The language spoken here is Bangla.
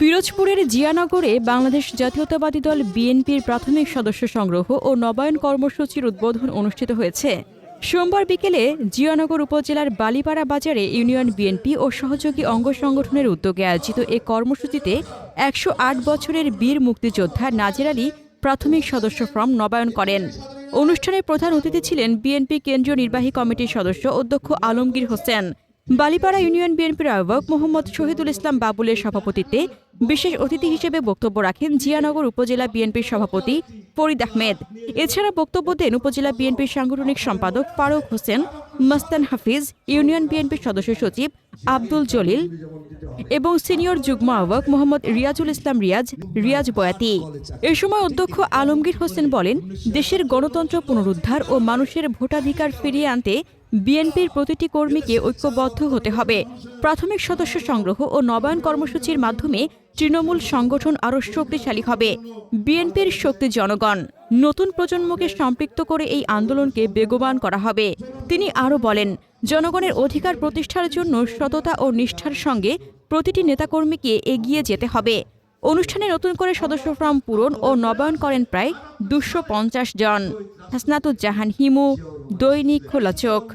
পিরোজপুরের জিয়ানগরে বাংলাদেশ জাতীয়তাবাদী দল বিএনপির প্রাথমিক সদস্য সংগ্রহ ও নবায়ন কর্মসূচির উদ্বোধন অনুষ্ঠিত হয়েছে। সোমবার বিকেলে জিয়ানগর উপজেলার বালিপাড়া বাজারে ইউনিয়ন বিএনপি ও সহযোগী অঙ্গ সংগঠনের উদ্যোগে আয়োজিত এ কর্মসূচিতে একশো আট বছরের বীর মুক্তিযোদ্ধা নাজির আলী প্রাথমিক সদস্য ফর্ম নবায়ন করেন। অনুষ্ঠানে প্রধান অতিথি ছিলেন বিএনপি কেন্দ্রীয় নির্বাহী কমিটির সদস্য অধ্যক্ষ আলমগীর হোসেন। বালিপাড়া ইউনিয়ন বিএনপির আহ্বায়ক মোহাম্মদ শহীদুল ইসলাম বাবুলের সভাপতিত্বে বিশেষ অতিথি হিসেবে বক্তব্য রাখেন জিয়ানগর উপজেলা বিএনপির সভাপতি ফরিদ আহমেদ। এছাড়া বক্তব্য দেন উপজেলা বিএনপির সাংগঠনিক সম্পাদক ফারুক হোসেন, মাস্তান হাফিজ, ইউনিয়ন বিএনপির সদস্য সচিব আব্দুল জলিল এবং সিনিয়র যুগ্ম আহ্বায়ক মোহাম্মদ রিয়াজুল ইসলাম রিয়াজ রিয়াজ বয়াতি। এ সময় অধ্যক্ষ আলমগীর হোসেন বলেন, দেশের গণতন্ত্র পুনরুদ্ধার ও মানুষের ভোটাধিকার ফিরিয়ে আনতে বিএনপির প্রতিটি কর্মীকে ঐক্যবদ্ধ হতে হবে। প্রাথমিক সদস্য সংগ্রহ ও নবায়ন কর্মসূচির মাধ্যমে তৃণমূল সংগঠন আরও শক্তিশালী হবে। বিএনপির শক্তি জনগণ। নতুন প্রজন্মকে সম্পৃক্ত করে এই আন্দোলনকে বেগবান করা হবে। তিনি আরও বলেন, জনগণের অধিকার প্রতিষ্ঠার জন্য সততা ও নিষ্ঠার সঙ্গে প্রতিটি নেতাকর্মীকে এগিয়ে যেতে হবে। অনুষ্ঠানে নতুন করে সদস্য ফর্ম পূরণ ও নবায়ন করেন প্রায় দুশো জন। হাসনাতুজ্জাহান হিমু, দৈনিক খোলা চোখ